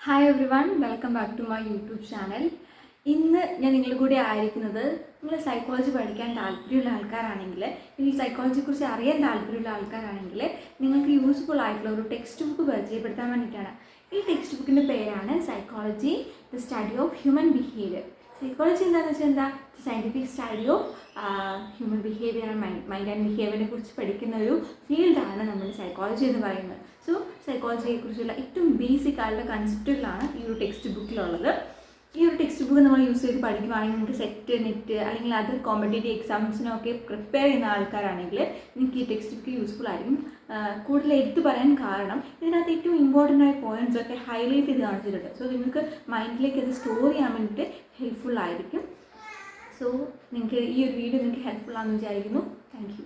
My YouTube channel ഇന്ന് ഞാൻ നിങ്ങളുടെ കൂടെ ആയിരിക്കുന്നത് നിങ്ങൾ സൈക്കോളജി പഠിക്കാൻ താല്പര്യമുള്ള ആൾക്കാരാണെങ്കിൽ നിങ്ങൾ സൈക്കോളജിയെക്കുറിച്ച് അറിയാൻ താല്പര്യമുള്ള ആൾക്കാരാണെങ്കിൽ നിങ്ങൾക്ക് യൂസ്ഫുൾ ആയിട്ടുള്ള ഒരു ടെക്സ്റ്റ് ബുക്ക് പരിചയപ്പെടുത്താൻ വേണ്ടിയിട്ടാണ്. ഈ ടെക്സ്റ്റ് ബുക്കിന്റെ പേരാണ് psychology the study of human behavior psychology എന്താണെന്ന് വെച്ചാൽ എന്താ? Scientific study of human behavior and mind mind and ബിഹേവിയറിനെ കുറിച്ച് പഠിക്കുന്ന ഒരു ഫീൽഡാണ് നമ്മൾ സൈക്കോളജി എന്ന് പറയുന്നത്. സോ സൈക്കോളജിയെ കുറിച്ചുള്ള ഏറ്റവും ബേസിക് ആയിട്ടുള്ള കൺസെപ്റ്റുകളാണ് ഈ ഒരു ടെക്സ്റ്റ് ബുക്കിലുള്ളത് ഈ ഒരു ടെക്സ്റ്റ് ബുക്ക് നമ്മൾ യൂസ് ചെയ്ത് പഠിക്കുവാണെങ്കിൽ നിങ്ങൾക്ക് സെറ്റ് നെറ്റ് അല്ലെങ്കിൽ അതർ കോമ്പറ്റേറ്റീവ് എക്സാംസിനൊക്കെ പ്രിപ്പയർ ചെയ്യുന്ന ആൾക്കാരാണെങ്കിൽ നിങ്ങൾക്ക് ഈ ടെക്സ്റ്റ് ബുക്ക് യൂസ്ഫുൾ ആയിരിക്കും കൂടുതൽ എടുത്തു പറയാൻ കാരണം ഇതിനകത്ത് ഏറ്റവും ഇമ്പോർട്ടന്റ് ആയ പോയിന്റ്സ് ഒക്കെ ഹൈലൈറ്റ് ചെയ്ത് കാണിച്ചിട്ടുണ്ട്. സോ നിങ്ങൾക്ക് മൈൻഡിലേക്ക് അത് സ്റ്റോർ ചെയ്യാൻ വേണ്ടിയിട്ട് ഹെൽപ്ഫുൾ ആയിരിക്കും. സോ നിങ്ങൾക്ക് ഈ ഒരു വീഡിയോ നിങ്ങൾക്ക് ഹെൽപ്ഫുൾ ആണെന്ന് വിചാരിക്കുന്നു. താങ്ക്